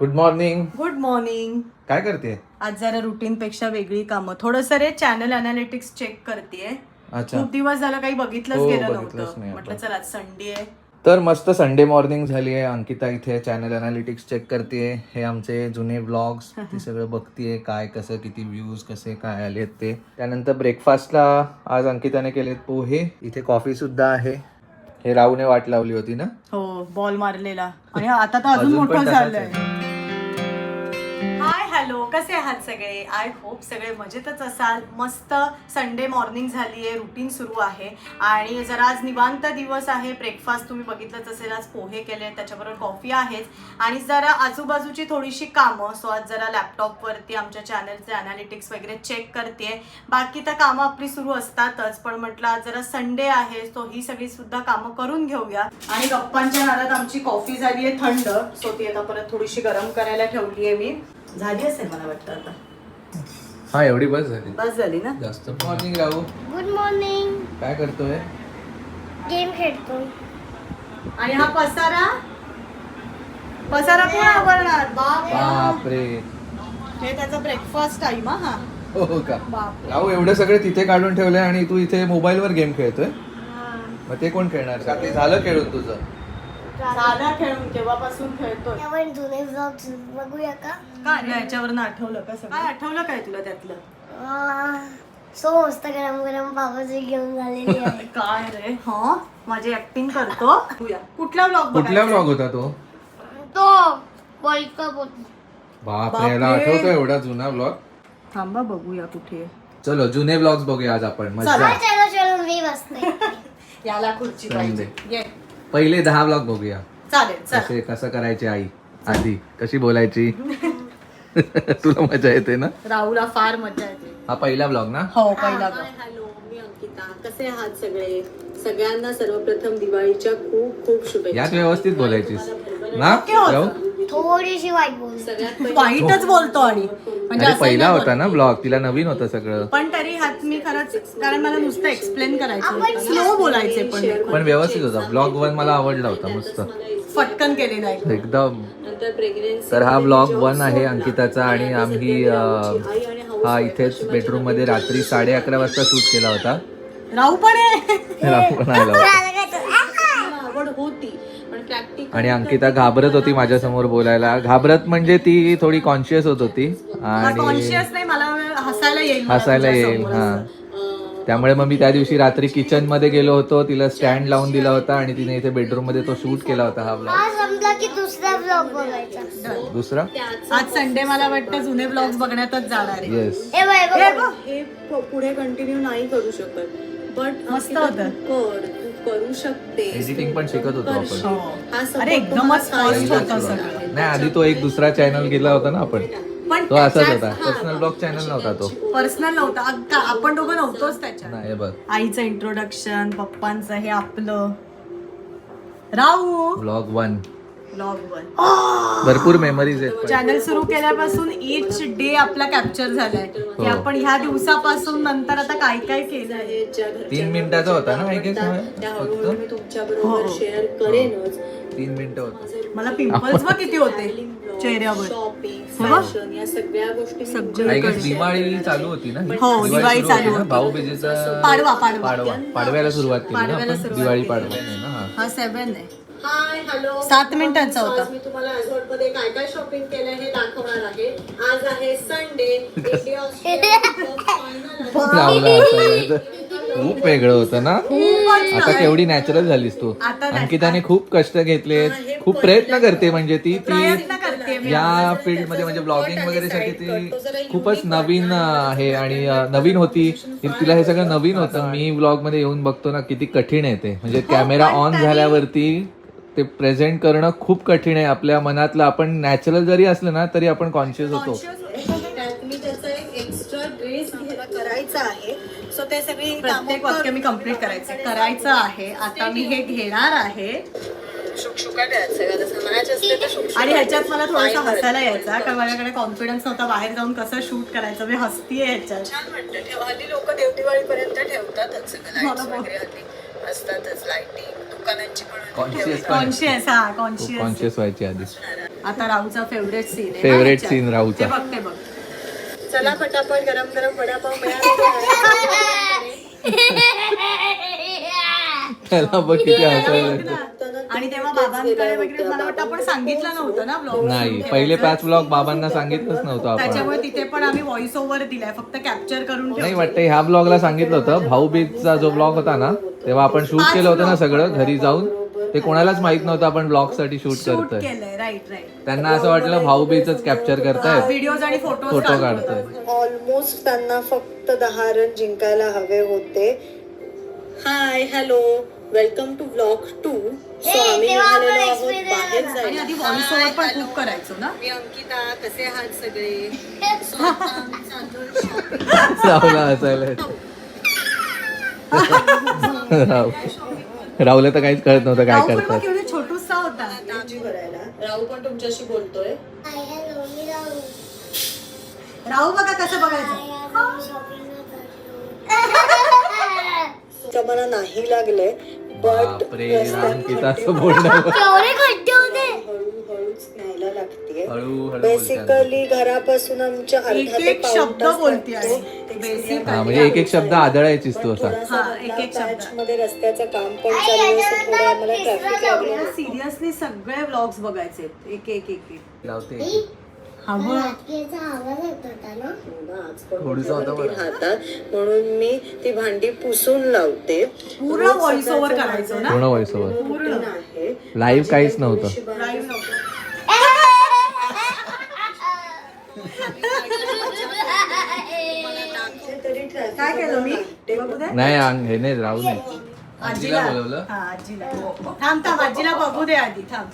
Good morning good morning काय करते आज जरा रुटीन पेक्षा वेगळी कामं. थोडस रे चॅनल अनालिटिक्स चेक करतेय. अच्छा. खूप दिवस झालं काही बघितलंच हो, गेलं बघितलंच नव्हतं. नाही म्हटलं आपण. चल आज संडे आहे. तर मस्त संडे मॉर्निंग झाली आहे. अंकिता इथे चॅनल अनालिटिक्स चेक करते हे आमचे जुने ब्लॉग्स ती सगळं बघतीये. काय कसं किती व्ह्यूज कसे काय आलेत ते. त्यानंतर ब्रेकफास्टला आज अंकिताने केलेत पोहे. इथे कॉफी सुद्धा आहे. हे राहूने वाट लावली होती ना? हो बॉल मारलेला. आणि आता तर अजून अजून पण मोठं तसाच झालंय. कसे आहात सगळे? आय होप सगळे मजेतच असाल. मस्त संडे मॉर्निंग झाली आहे रुटीन सुरू आहे. आणि जरा आज निवांत दिवस आहे. ब्रेकफास्ट तुम्ही बघितलंच असेल आज पोहे केले त्याच्याबरोबर कॉफी आहेच आणि जरा आजूबाजूची थोडीशी कामं. सो आज जरा लॅपटॉपवरती आमच्या चॅनलचे अनालिटिक्स वगैरे चेक करते बाकी तर कामं आपली सुरू असतातच. पण म्हटलं आज जरा संडे आहे. सो ही सगळी सुद्धा कामं करून घेऊया. आणि गप्पांच्या नादात आमची कॉफी झाली आहे थंड. सो ती आता परत थोडीशी गरम करायला ठेवली आहे मी. झाली असेल मला वाटतं आता. हा एवढी बस झाली. बस झाली ना? जास्त मॉर्निंग राहू गुड मॉर्निंग काय करतोय? गेम खेळतो आणि हा पसारा? पसारा कोण आवरणार? बाप बापरे. हे त्याचा ब्रेकफास्ट टाइम हा. हो का? बाप राहू एवढं सगळे तिथे काढून ठेवलंय आणि तू इथे मोबाईल वर गेम खेळतोय? मग ते कोण खेळणार? का ते झालं खेळून तुझं? झाला खेळून केव्हापासून खेळतोय? आपण जुने ब्लॉग बघूया का? काय याच्यावरनं आठवलं का सगळं? काय आठवलं काय तुला त्यातलं? आह, सो मस्त गरम गरम पावाची घेऊन झालेली आहे. काय रे? हा? माझी ऍक्टिंग करतो? बघूया. कुठला ब्लॉग कुठला ब्लॉग होता तो? तो वर्ल्ड कप होती. बापरे. याला बापरे. आठवतो एवढा जुना ब्लॉग थांबा बघूया कुठे. चलो जुने ब्लॉग्स बघूया आज आपण. मजा चलो चलो मी बसते. याला खुर्ची पाहिजे. ये पहिले दहा ब्लॉग बघूया. चालेल चल. कसे कसं करायचे आई? आधी कशी बोलायची? तुला मजा येते ना? राहुला फार मजा येते. हा पहिला ब्लॉग ना? हो पहिला हॅलो मी अंकिता. कसे आहात सगळे? सगळ्यांना सर्वप्रथम दिवाळीच्या खूप खूप शुभेच्छा. यात व्यवस्थित बोलायचीस. ना? थोडीशी वाईट पहिले वाईटच बोलतो आणि. म्हणजे असं पहिला नाही होता ना ब्लॉग तिला नवीन होतं सगळं. पण तरी हात मी खरंच कारण मला नुसतं एक्सप्लेन करायचं स्लो बोलायचे पण. पण व्यवस्थित होता. ब्लॉग वन मला आवडला होता मस्त. फटकन केलेला आहे. एकदम. नंतर प्रेग्नेन्सी तर हा ब्लॉग वन आहे अंकिताचा आणि आम्ही अं, हा इथेच बेडरूममध्ये रात्री साडे अकरा वाजता शूट केला होता. राहू पण आहे. राहू पण आला होता. आवड होती पण प्रॅक्टिकल आणि अंकिता घाबरत होती माझ्यासमोर बोलायला. घाबरत म्हणजे ती थोडी कॉन्शियस होत होती. आणि कॉन्शियस नाही मला हसायला येईल मला हसायला येईल हा. असं. त्यामुळे मग मी त्या दिवशी रात्री किचनमध्ये गेलो होतो तिला स्टँड लावून दिला होता आणि तिने इथे बेडरूममध्ये तो शूट केला होता हा ब्लॉग समजा की दुसरा ब्लॉग बघायचा. दुसरा? आज संडे मला वाटतं जुने ब्लॉग्स बघण्यातच जाणार आहे. येस ए बाय हे बघ. बघ. हे प- पुढे कंटिन्यू नाही करू शकत. बट मस्त होतं. कर तू करू शकते. पण शिकत होतो आपण. हो. support अरे एकदमच तुम्हाला. होतं. सगळं. नाही आधी तो एक दुसरा चॅनल गेला होता ना आपण. पण तो असाच होता. पर्सनल ब्लॉग चॅनल नव्हता तो. पर्सनल नव्हता. अग- का- आपण दोघं नव्हतोच त्याच्यात. नाही हे बघ. आईचं इंट्रोडक्शन पप्पांचं हे आपलं. राहू. ब्लॉग वन ब्लॉग भरपूर मेमरीज आहेत. पण. चॅनल सुरू केल्यापासून इच डे आपला कॅप्चर झालाय. की हो. आपण ह्या दिवसापासून नंतर आता काय काय हे ज्या घरच्या तीन मिनिटाचा होता ना हळूहळू मी तुमच्या बरोबर हो. शेअर करेनच. तीन मिनिटं होत. मला पिंपल्स बघ किती होते? चेहऱ्यावर. शॉपिंग हे. फॅशन या सगळ्या गोष्टी मी सगळं आय गेस दिवाळी चालू होती ना? हो, दिवाळी सुरू चालू होती. ना होती. भाऊबीजेचा पाडवा. पाडवा पाडवा. पाडव्याला सुरुवात केली ना पाडव्याला आपण? सुरुवात दिवाळी केली. पाडवा नाही ना हा. हा सेवन आहे. हाय हॅलो सात मिनिटांचा होता. आज मी तुम्हाला resort मध्ये काय काय शॉपिंग केलं हे दाखवणार आहे. आज आहे संडे इंडिया ऑस्ट्रेलिया लावला. खूप वेगळं होतं ना? आता केवढी नॅचरल झालीस तू. आता नाही. अंकिताने खूप कष्ट घेतलेत खूप प्रयत्न करते म्हणजे ती ती प्रयत्न करते मी. या फील्डमध्ये म्हणजे ब्लॉगिंग वगैरे साठी ती खूपच नवीन आहे आणि अं, नवीन होती. ती- तिला हे सगळं नवीन होतं. मी ब्लॉगमध्ये येऊन बघतो ना किती कठीण आहे ते. म्हणजे कॅमेरा ऑन झाल्यावरती ते प्रेझेंट करणं खूप कठीण आहे. आपल्या मनातलं आपण नॅचरल जरी असलं ना तरी आपण कॉन्शियस होतो. त्यात मी त्याचा एक एक्स्ट्रा ड्रेस करायचं आहे. सो ते सगळी प्रत्येक वाक्य मी कंप्लीट करायचं. करायचं आहे. आता मी हे घेणार आहे. आणि ह्याच्यात मला थोडंसं हसायला यायचा कारण माझ्याकडे कॉन्फिडन्स नव्हता. बाहेर जाऊन कसं शूट करायचं? मी हसतीये ह्याच्यात. छान वाटतं ठेव हल्ली लोक देवदिवाळीपर्यंत ठेवतातच सगळं lights वगैरे हल्ली. असतातच लाइटिंग दुकानांची पण कॉन्शियस कॉन्शियस हा कॉन्शियस कॉन्शियस व्हायची आधी. आता राहूचा फेवरेट सीन आहे. Favorite हा scene राहूचा. ते बघ ते बघ. चला पटापट गरम गरम वडापाव मिळाले त्याला बघ किती हसायला आणि तेव्हा बाबांकडे वगैरे मला वाटतं आपण सांगितलं नव्हतं ना ब्लॉग नाही पहिले पाच ब्लॉग बाबांना सांगितलंच नव्हतं आपण. त्याच्यामुळे तिथे पण आम्ही व्हॉइस ओव्हर दिलाय फक्त कॅप्चर करून नाही वाटतं ह्या ब्लॉगला सांगितलं होतं भाऊ बीजचा जो ब्लॉग होता ना तेव्हा आपण शूट केलं होतं ना सगळं घरी जाऊन. ते कोणालाच माहीत नव्हतं आपण ब्लॉगसाठी शूट शूट करतोय. केलंय राईट राईट त्यांना असं वाटलं भाऊ बीजच कॅप्चर करतायत. व्हिडिओज आणि फोटोज फोटो काढतोय. ऑलमोस्ट त्यांना फक्त दहा रन जिंकायला हवे होते. Hi hello welcome to blog two so आम्ही निघालेलो आम्हाला आहोत बाहेर आणि जायला. आधी व्हॉइस ओव्हर पण खूप करायचो ना? मी अंकिता कसे आहात सगळे? So shopping. राहुला हसायला राहू राहुला. तर काहीच कळत नव्हतं काय पण करतात केवढा छोटूसा होता. भाजी भरायला. राहू पण तुमच्याशी बोलतोय. राहू बघा कसं बघायचं. तर मला नाही लागले बट बापरे अंकिता असं बोलणं. केवढे खड्डे होते. हळूहळूच न्यायला लागते हळूहळू बोलते बेसिकली घरापासून आमच्या एक अर्धा ते एक पाऊण शब्द तास बोलती लागतो. आहे बेसिक हा म्हणजे एक एक शब्द आदळायचीच तू असा. थोडासा हा, एक एक शब्द. मध्ये रस्त्याचं काम पण चालू थोडं आम्हाला ट्रॅफिक लागलं. सिरियसली सगळे व्लॉग्स बघायचे. एक एक एक एक. लावते. हवं. बरं. राहतात. म्हणून मी ती भांडी पुसून लावते. पूर्ण व्हॉइस ओव्हर करायचो ना? पूर्ण व्हॉइस ओव्हर आहे लाईव्ह काहीच नव्हतं. Live काय केलं मी? बघू दे. नाही अंग हे नाही राहू नाही आजीला. आजीला बोलवलं? हा आजीला. थांब थांब आजीला बघू दे आधी. थांब.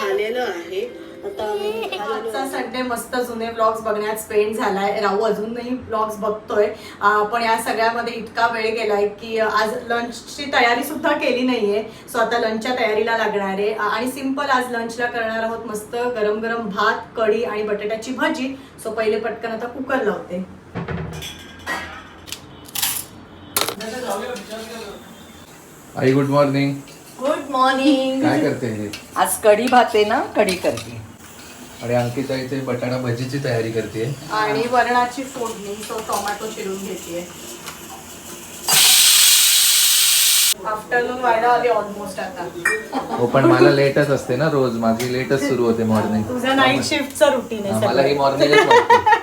झालेलं आहे. आता आम्ही निघालेलो आजचा संडे मस्त जुने ब्लॉग्स बघण्यात स्पेंड झालाय. राहू अजूनही ब्लॉग्स बघतोय. पण या सगळ्यामध्ये इतका वेळ गेलाय की आज लंचची तयारी सुद्धा केली नाहीये. सो आता लंचच्या तयारीला लागणार आहे. आणि सिंपल आज लंचला करणार आहोत मस्त गरम गरम भात कढी आणि बटाट्याची भाजी. सो पहिले पटकन आता कुकर लावते आई गुड मॉर्निंग गुड मॉर्निंग काय करते हे? आज कढी भात आहे ना कढी करते. आणि अंकिता इथे बटाटा भजीची तयारी करते. आणि वरणाची फोडणी सो टोमॅटो चिरून घेते. आफ्टरनून व्हायला आली ऑलमोस्ट आता. हो पण मला लेटच असते ना रोज. माझी लेटच सुरू होते मॉर्निंग तुझं नाईट शिफ्टचं रुटीन आहे मला ही सगळं. मॉर्निंगच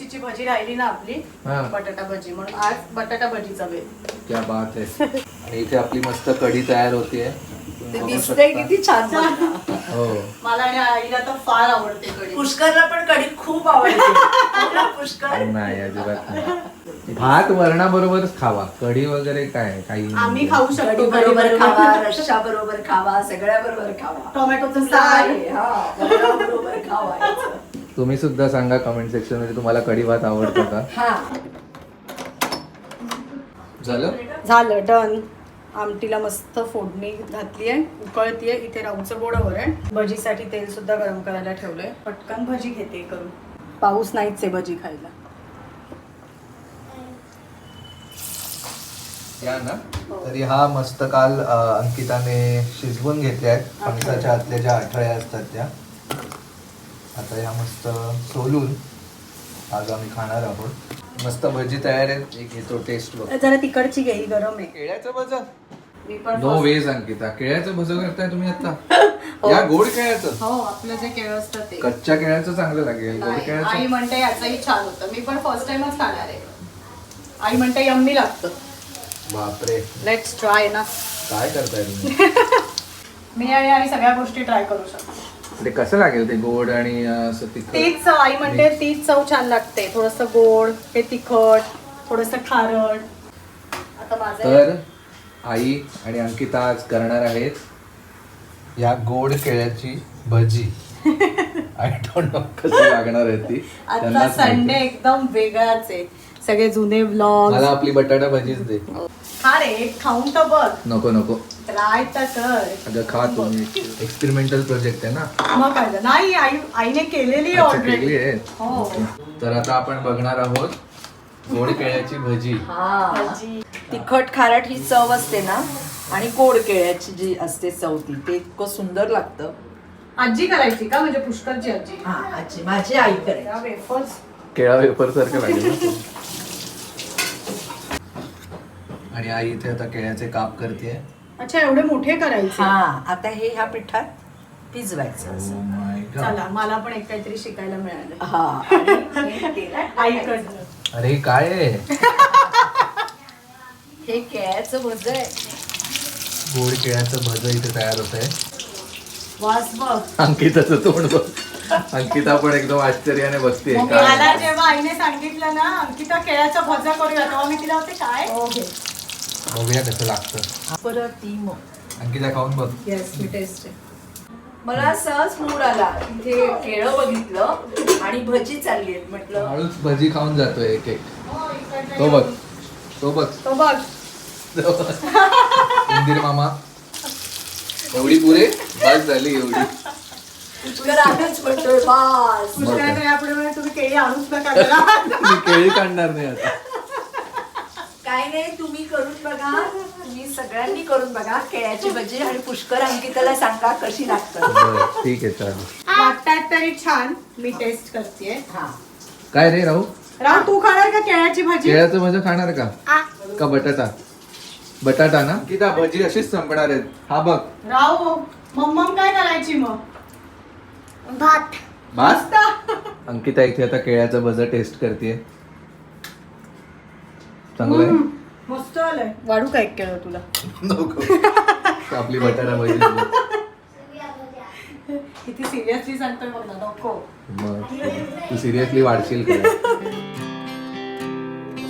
दिवशीची भजी राहिली ना आपली हा. बटाटा भजी. म्हणून आज बटाटा भजीचा वेळ. क्या बात आहे आणि इथे आपली मस्त कढी तयार होतीये. ते तुम्ही बघू दिसतंय शकता. किती छान बनतं. हो. मला आणि आईला तर फार आवडते कढी. पुष्करला पण कढी खूप आवडते. हो ना, पुष्कर नाही अजिबात नाही. भात वरणाबरोबरच खावा. कढी वगैरे काय? काही आम्ही खाऊ कढी शकतो बरोबर खावा. रश्शा बरोबर खावा सगळ्या बरोबर खावा. टोमॅटोचं सार आहे, हा, बरोबर खावा याचं. तुम्ही सुद्धा सांगा कमेंट सेक्शनमध्ये तुम्हाला कढी भात आवडतो का? हा. झालं? झालं डन आमटीला मस्त फोडणी घातली आहे उकळतीये इथे राऊचं गोडं वरण भजीसाठी तेल सुद्धा गरम करायला ठेवलंय. पटकन भजी घेते करून. पाऊस नाहीच आहे भजी खायला. या ना. तरी हा मस्त काल अ, अंकिताने शिजवून घेतल्या आहेत फणसाच्या आतल्या ज्या आठळ्या असतात त्या. आता या मस्त सोलून आज आम्ही खाणार आहोत. मस्त भजी तयार आहे एक घेतो टेस्ट बघ. जरा तिकडची घेई गरम आहे. केळ्याचं भज मी पण नो वेज अंकिता. केळ्याचं भज करताय तुम्ही आता? या गोड केळ्याचं? हो आपलं जे केळ असतं ते. कच्च्या केळ्याचं चांगलं लागेल. गोड नाही, आई केळ्याचं म्हणते याचंही छान होतं. मी पण फर्स्ट टाइमच खाणार आहे. आई म्हणते यम्मी लागतं. बापरे. लेट्स ट्राय ना. काय करताय तुम्ही? मी आणि सगळ्या गोष्टी ट्राय करू शकतो. ते कसं लागेल ते गोड आणि असं तिखट? तीच चव आई म्हणते तीच चव छान लागते. थोडस गोड हे तिखट थोडस खारट. आता माझं तर आई आणि अंकिता आज करणार आहेत या गोड केळ्याची भजी. आय डोंट नो कशी लागणार आहे ती. त्यांनाच माहिती. संडे एकदम वेगळाच आहे. सगळे जुने ब्लॉग मला आपली बटाटा भजीच दे. खा रे खाऊन तर बघ. नको नको. ट्राय तर कर. अगं खा तुम्ही एक्सपेरिमेंटल प्रोजेक्ट आहे ना. मग काय? नाही आई आईने केलेली अच्छा, ऑलरेडी केली आहे? हो. तर आता आपण बघणार आहोत गोड केळ्याची भजी. हा. तिखट खारट ही चव असते ना? आणि गोड केळ्याची जी असते चव ती ते इतकं सुंदर लागतं. आजी करायची का? म्हणजे पुष्कळची आजी? हा आजी माझी आई करायची. त्या वेफर्स. केळा वेपर सारखं लागेल ना तो. आणि आई इथे आता केळ्याचे काप करते अच्छा एवढे मोठे करायचे? हा आता हे ह्या पिठात भिजवायचं असं. Oh चला मला पण एक काहीतरी शिकायला मिळालं. हा. हे आईकडनं अरे हे काय आहे? हे केळ्याचं भज आहे. गोड केळ्याचं भज इथे तयार होत आहे. वास बघ. अंकिताचं तोंड बघ. अंकिता पण एकदम आश्चर्याने बघते. मग काय मला जेव्हा आईने सांगितलं ना अंकिता केळ्याचा भजा करूया तेव्हा मी तिला होते काय? बघूया कसं लागतं. परत ती मग. अंकिता खाऊन बघ. येस मी टेस्ट मला सहज मूड आला. इथे केळं बघितलं आणि भजी चालली आहेत म्हटलं. हळूच भजी खाऊन जातोय एक एक. तो बघ. तो बघ. तो बघ. उंदीर मामा. एवढी पुरे? बस झाली एवढी. पुष्कर आधीच म्हणतोय बास. पुष्कळाकडे यापुढे म्हणे तुम्ही केळी आणूच नका जरा. मी केळी काढणार नाही आता. काय नाही तुम्ही करून बघा. तुम्ही सगळ्यांनी करून बघा. केळ्याची भजी आणि पुष्कर अंकिताला सांगा कशी लागतात. बरं, ठीक आहे चालेल. वाटतात तरी छान. मी टेस्ट करते हा. काय रे राहू? राव तू खाणार का केळ्याची भाजी? केळ्याचं भजी खाणार का? का बटाटा? बटाटा ना? अंकिता भजी अशीच संपणार आहेत. हा बघ. राव मम्मम काय करायची मग? भात. बस अंकिता इथे आता केळ्याचं भज टेस्ट करते चांगलं आहे? मस्त आलंय. वाढू काय केळं तुला? नको. आपली बटाटा भजी. किती सिरियसली सांगतोय बघ ना नको. मग तू सिरियसली वाढशील का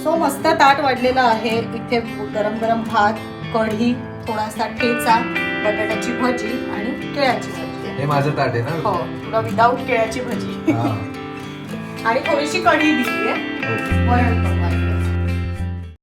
सो मस्त ताट वाढलेलं आहे. इथे गरम गरम भात कढी थोडासा ठेचा बटाट्याची भजी आणि केळ्याची भजी. हे माझं ताट आहे हो ना तुला विदाऊट केळ्याची भजी. हा. आणि थोडीशी कढी दिली आहे. वरण पण.